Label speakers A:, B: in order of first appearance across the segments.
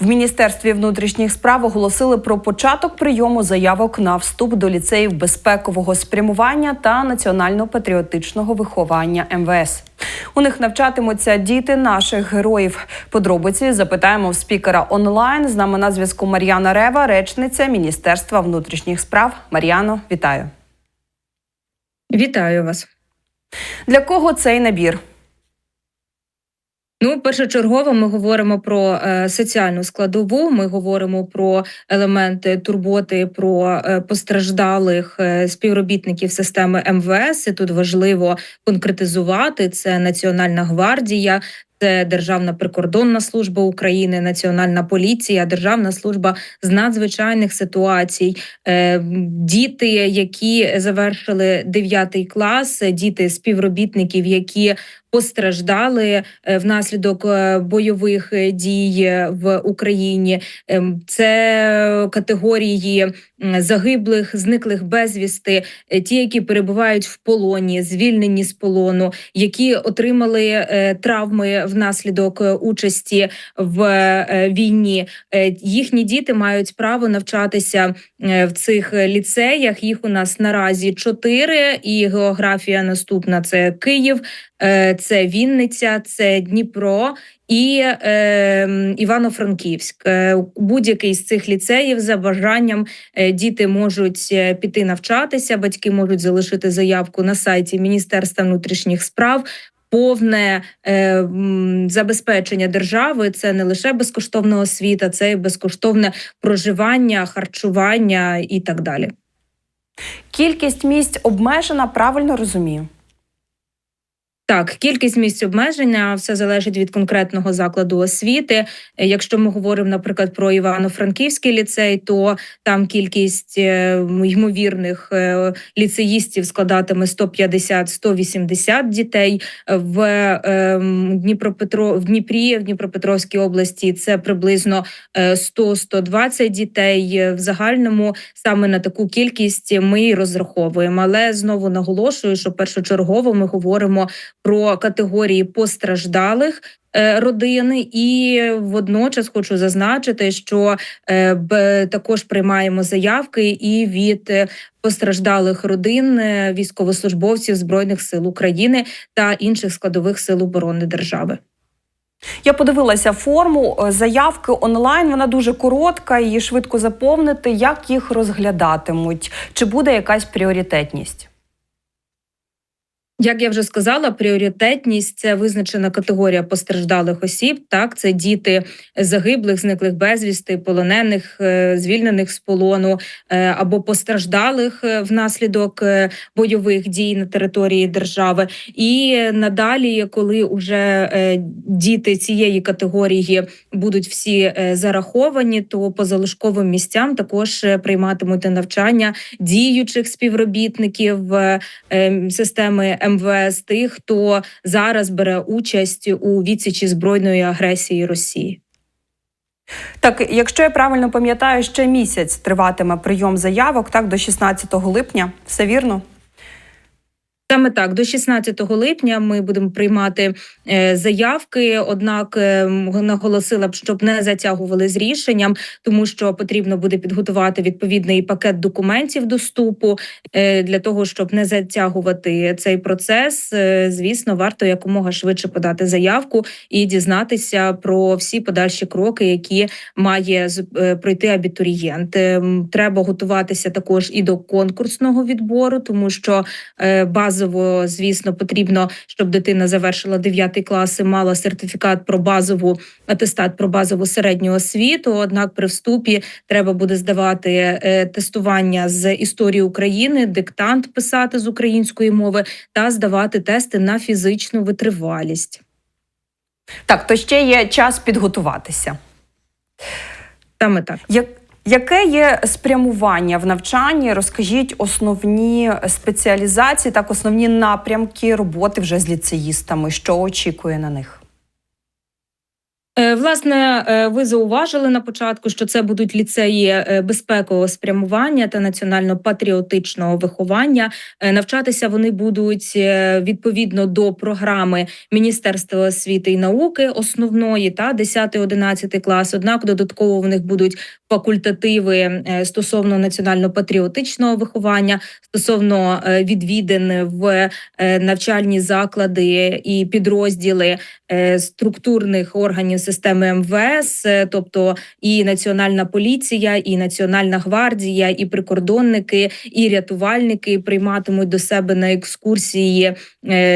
A: В міністерстві внутрішніх справ оголосили про початок прийому заявок на вступ до ліцеїв безпекового спрямування та національно-патріотичного виховання МВС. У них навчатимуться діти наших героїв. Подробиці запитаємо в спікера онлайн. З нами на зв'язку Мар'яна Рева, речниця Міністерства внутрішніх справ. Мар'яно, вітаю.
B: Вітаю вас.
A: Для кого цей набір?
B: Ну, першочергово ми говоримо про е, соціальну складову. Ми говоримо про елементи турботи про е, постраждалих е, співробітників системи МВС. І тут важливо конкретизувати це Національна гвардія. Це Державна прикордонна служба України, Національна поліція, Державна служба з надзвичайних ситуацій, діти, які завершили 9 клас, діти співробітників, які постраждали е, внаслідок е, бойових е, дій в Україні. Ем, Це категорії загиблих, зниклих безвісти, ті, які перебувають в полоні, звільнені з полону, які отримали травми внаслідок участі в війні. Їхні діти мають право навчатися в цих ліцеях. Їх у нас наразі чотири, і географія наступна це Київ. Е, Це Вінниця, це Дніпро і е, Івано-Франківськ. Будь-який з цих ліцеїв за бажанням е, діти можуть е, піти навчатися. Батьки можуть залишити заявку на сайті Міністерства внутрішніх справ. Повне е, забезпечення держави це не лише безкоштовна освіта, це і безкоштовне проживання, харчування і так далі.
A: Кількість місць обмежена, правильно розумію.
B: Так, кількість місць обмеження все залежить від конкретного закладу освіти. Е, Якщо ми говоримо, наприклад, про Івано-Франківський ліцей, то там кількість е, ймовірних е, ліцеїстів складатиме 150-180 дітей. В ем, Дніпропетро в Дніпрі, в Дніпропетровській області це приблизно е, 100-120 дітей. В загальному саме на таку кількість ми розраховуємо. Але знову наголошую, що першочергово ми говоримо про категорії постраждалих. е, Родини і водночас хочу зазначити, що е, також приймаємо заявки і від е, постраждалих родин військовослужбовців збройних сил України та інших складових сил оборони держави.
A: Я подивилася форму заявки онлайн. Вона дуже коротка, її швидко заповнити. Як їх розглядатимуть? Чи буде якась пріоритетність?
B: Як я вже сказала, пріоритетність це визначена категорія постраждалих осіб. Так, це діти загиблих, зниклих безвісти, полонених, е, звільнених з полону е, або постраждалих е, внаслідок бойових дій на території держави. І надалі, коли уже е, діти цієї категорії будуть всі зараховані, то по залишковим місцям також прийматимуть навчання діючих співробітників системи МВС, тих, хто зараз бере участь у відсічі збройної агресії Росії.
A: Так, якщо я правильно пам'ятаю, ще місяць триватиме прийом заявок, так до 16 липня. Все вірно?
B: Саме так, до 16 липня ми будемо приймати е, заявки. Однак е, наголосила б, щоб не затягували з рішенням, тому що потрібно буде підготувати відповідний пакет документів до вступу е, для того, щоб не затягувати цей процес. Звісно, варто якомога швидше подати заявку і дізнатися про всі подальші кроки, які має пройти абітурієнт. Е, Треба готуватися також і до конкурсного відбору, тому що е, базово, звісно, потрібно, щоб дитина завершила 9 клас і мала сертифікат про базову атестат про базову середню освіту. Однак при вступі треба буде здавати е, тестування з історії України, диктант писати з української мови та здавати тести на фізичну витривалість.
A: Так, то ще є час підготуватися.
B: Саме так.
A: Як Яке є спрямування в навчанні? Розкажіть основні спеціалізації, так основні напрямки роботи вже з ліцеїстами. Що очікує на них?
B: Е, Власне, е, ви зауважили на початку, що це будуть ліцеї е, безпекового спрямування та національно-патріотичного виховання. Навчатися вони будуть відповідно до програми Міністерства освіти і науки основної та 10-11 клас. Однак додатково в них будуть факультативи е, стосовно національно-патріотичного виховання, стосовно е, відвідин в е, навчальні заклади і підрозділи структурних органів системи МВС, тобто і Національна поліція, і Національна гвардія, і прикордонники, і рятувальники прийматимуть до себе на екскурсії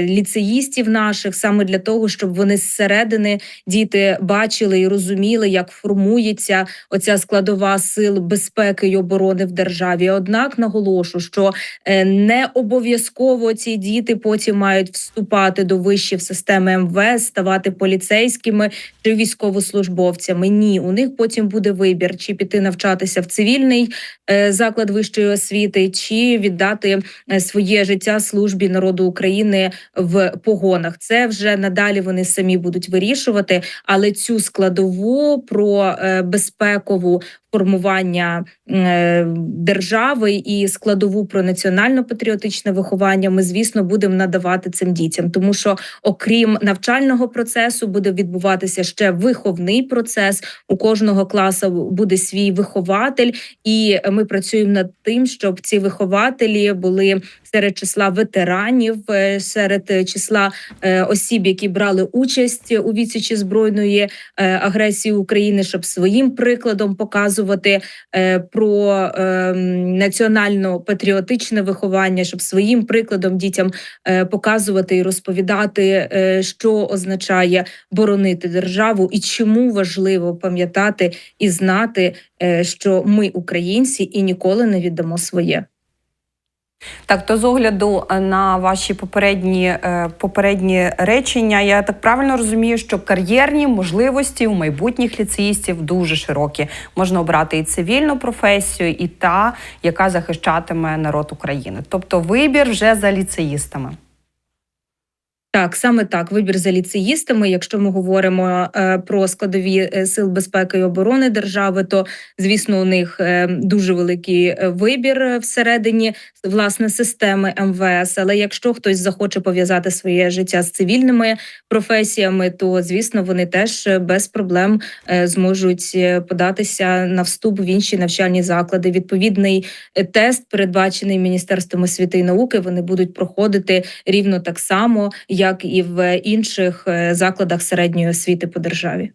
B: ліцеїстів наших саме для того, щоб вони зсередини діти бачили і розуміли, як формується оця складова сил безпеки і оборони в державі. Однак наголошу, що е, не обов'язково ці діти потім мають вступати до вишів системи МВС, ставати поліцейськими чи військовослужбовцями. Ні, у них потім буде вибір, чи піти навчатися в цивільний е, заклад вищої освіти, чи віддати е, своє життя службі народу України в погонах. Це вже надалі вони самі будуть вирішувати, але цю складову про безпекову формування е, держави і складову про національно-патріотичне виховання. Ми, звісно, будемо надавати цим дітям, тому що окрім навчального процесу буде відбуватися ще виховний процес. У кожного класу буде свій вихователь, і ми працюємо над тим, щоб ці вихователі були серед числа ветеранів, е, серед числа е, осіб, які брали участь у відсічі збройної агресії України, щоб своїм прикладом показувати е, про е, національно-патріотичне виховання, щоб своїм прикладом дітям е, показувати і розповідати, що означає боронити державу і чому важливо пам'ятати і знати, що ми українці і ніколи не віддамо своє.
A: Так, то з огляду на ваші попередні е, попередні речення, я так правильно розумію, що кар'єрні можливості у майбутніх ліцеїстів дуже широкі. Можна обрати і цивільну професію, і та, яка захищатиме народ України. Тобто вибір вже за ліцеїстами.
B: Так, саме так, вибір за ліцеїстами. Якщо ми говоримо е, про складові е, сил безпеки і оборони держави, то звісно у них е, дуже великий е, вибір е, всередині власне системи МВС. Але якщо хтось захоче пов'язати своє життя з цивільними професіями, то звісно вони теж без проблем е, зможуть податися на вступ в інші навчальні заклади. Відповідний тест, передбачений міністерством освіти і науки, вони будуть проходити рівно так само, як і в інших е, закладах середньої освіти по державі.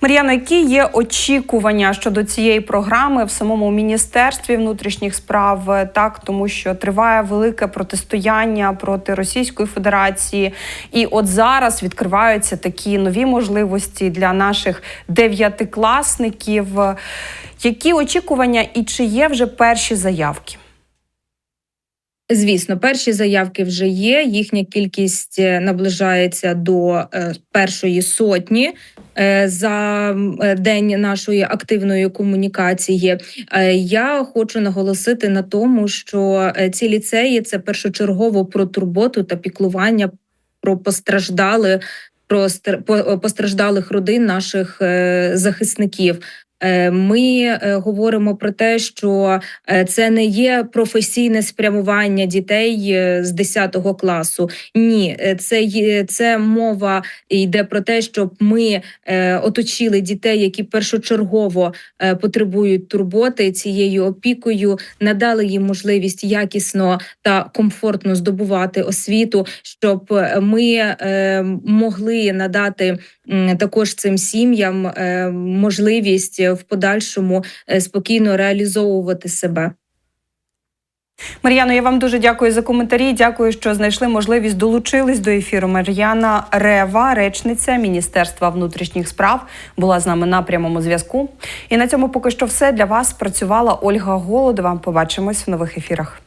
A: Мар'яно, які є очікування щодо цієї програми в самому міністерстві внутрішніх справ? Е, Так, тому що триває велике протистояння проти Російської Федерації, і от зараз відкриваються такі нові можливості для наших дев'ятикласників. Які очікування і чи є вже перші заявки?
B: Звісно, перші заявки вже є. Їхня кількість е, наближається до е, першої сотні е, за день нашої активної комунікації. Я хочу наголосити на тому, що ці ліцеї це першочергово про турботу та піклування про постраждали. Про стр- постраждалих родин наших захисників. Е, Ми е, говоримо про те, що е, це не є професійне спрямування дітей з 10 класу. Ні, це це мова йде про те, щоб ми оточили дітей, які першочергово потребують турботи цією опікою, надали їм можливість якісно та комфортно здобувати освіту, щоб ми могли надати також цим сім'ям можливість в подальшому е, спокійно реалізовувати себе.
A: Мар'яно, я вам дуже дякую за коментарі. Дякую, що знайшли можливість долучились до ефіру. Мар'яна Рева, речниця Міністерства внутрішніх справ, була з нами на прямому зв'язку. І на цьому поки що все для вас працювала Ольга Голодова. Побачимось в нових ефірах.